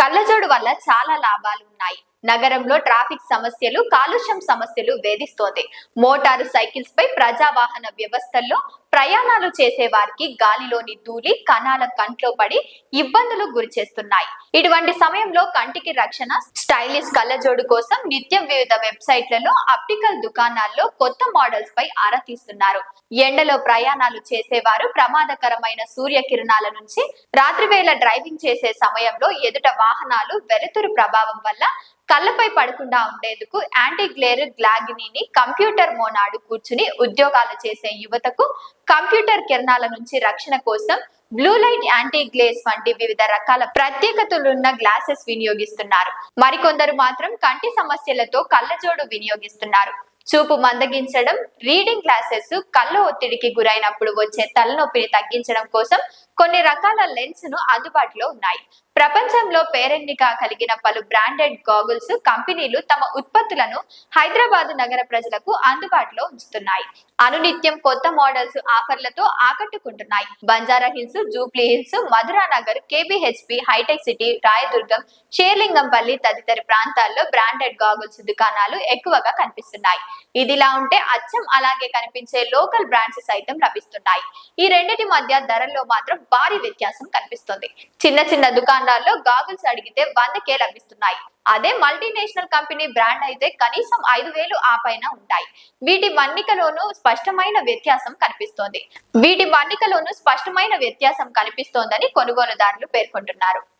కళ్ళజోడు వల్ల చాలా లాభాలు ఉన్నాయి. నగరంలో ట్రాఫిక్ సమస్యలు కాలుష్యం సమస్యలు వేధిస్తోంది. మోటారు సైకిల్స్ పై ప్రజావాహన వ్యవస్థల్లో ప్రయాణాలు చేసే వారికి గాలిలోని ధూళి కణాల కంట్లో పడి ఇబ్బందులు గురి చేస్తున్నాయి. ఇటువంటి సమయంలో కంటికి రక్షణ స్టైలిష్ కళ్ళజోడు కోసం నిత్యం వివిధ వెబ్సైట్లలో ఆప్టికల్ దుకాణాల్లో కొత్త మోడల్స్ పై ఆరా తీస్తున్నారు. ఎండలో ప్రయాణాలు చేసేవారు ప్రమాదకరమైన సూర్యకిరణాల నుంచి రాత్రివేళ డ్రైవింగ్ చేసే సమయంలో ఎదుట వాహనాలు వెలుతురు ప్రభావం వల్ల కళ్ళపై పడకుండా ఉండేందుకు యాంటీ గ్లేర్ గ్లాగినీని కంప్యూటర్ మోనాడు కూర్చుని ఉద్యోగాలు చేసే యువతకు కంప్యూటర్ కిరణాల నుంచి రక్షణ కోసం బ్లూ లైట్ యాంటీ గ్లేస్ వంటి వివిధ రకాల ప్రత్యేకతలున్న గ్లాసెస్ వినియోగిస్తున్నారు. మరికొందరు మాత్రం కంటి సమస్యలతో కళ్ళజోడు వినియోగిస్తున్నారు. చూపు మందగించడం రీడింగ్ గ్లాసెస్ కళ్ళ ఒత్తిడికి గురైనప్పుడు వచ్చే తలనొప్పిని తగ్గించడం కోసం కొన్ని రకాల లెన్స్ను అందుబాటులో ఉన్నాయి. ప్రపంచంలో పేరెన్నిక కలిగిన పలు బ్రాండెడ్ గాగుల్స్ కంపెనీలు తమ ఉత్పత్తులను హైదరాబాద్ నగర ప్రజలకు అందుబాటులో ఉంచుతున్నాయి. అనునిత్యం కొత్త మోడల్స్ ఆఫర్లతో ఆకట్టుకుంటున్నాయి. Banjara hills Jubilee hills Madhura Nagar KBHP hitech city Rayadurgam Serilingampally తదితర ప్రాంతాల్లో బ్రాండెడ్ గాగుల్స్ దుకాణాలు ఎక్కువగా కనిపిస్తున్నాయి. ఇదిలా ఉంటే అచ్చం అలాగే కనిపించే లోకల్ బ్రాండ్స్ సైతం లభిస్తున్నాయి. ఈ రెండిటి మధ్య ధరల్లో మాత్రం భారీ వ్యత్యాసం కనిపిస్తుంది. చిన్న చిన్న దుకాణాల్లో గాగుల్స్ అడిగితే వందకే లభిస్తున్నాయి. అదే మల్టీనేషనల్ కంపెనీ బ్రాండ్ అయితే కనీసం ఐదు వేలు ఆ పైన ఉంటాయి. వీటి మన్నికలోనూ స్పష్టమైన వ్యత్యాసం కనిపిస్తోంది. వీటి మన్నికలోనూ స్పష్టమైన వ్యత్యాసం కనిపిస్తోందని కొనుగోలుదారులు పేర్కొంటున్నారు.